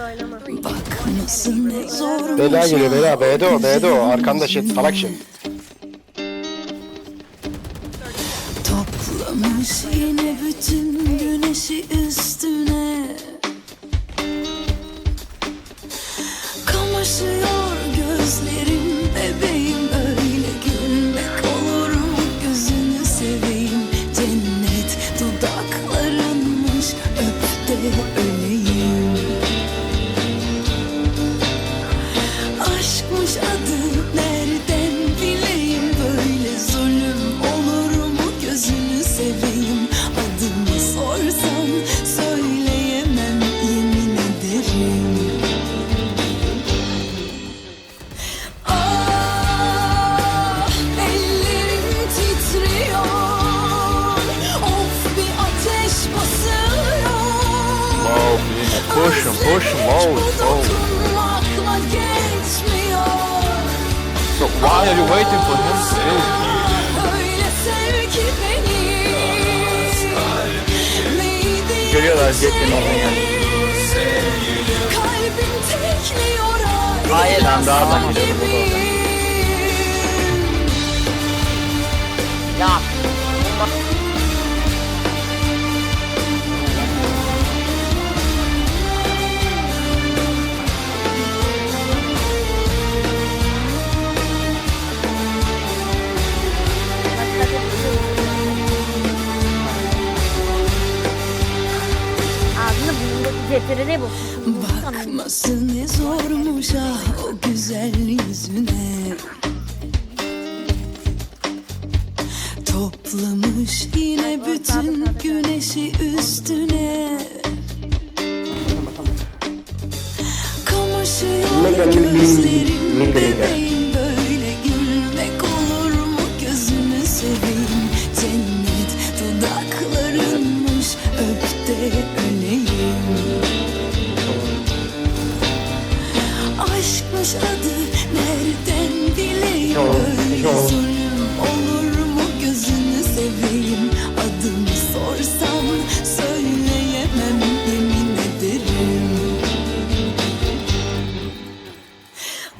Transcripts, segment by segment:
oynama. Bakması ne zor Bela geliyor Bela. B'de o B'de o. Arkanda shit. Salak shit. Toplamış yine bütün güneşi üstüne Kamaşıyor push him, push him, wow, wow. Dokunmakla geçmiyor So why are you waiting for him? Neydi Görüyorlar Jet'in tekliyor Hayır lan daha da gidiyor getirir bu. Bakması ne zormuş ah o güzel yüzüne. Toplamış yine bütün güneşi üstüne. Kamaşıyor gözlerim bebeğim Aşkmış adı nereden bileyim? zulüm olur mu? Gözünü seveyim. Adımı sorsam söyleyemem. Yemin ederim.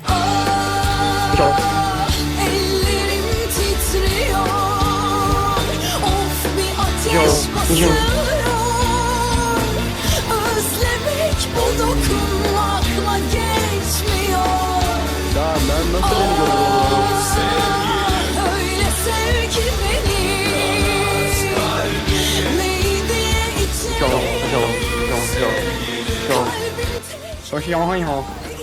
Ah ellerim titriyor. Of bir ateş basıyor Ya ben nasıl beni gördüm Öyle sev ki beni Neydi içim Yo, yo, yo, yo, yo. Kalbim tek 小心哦，小心哦。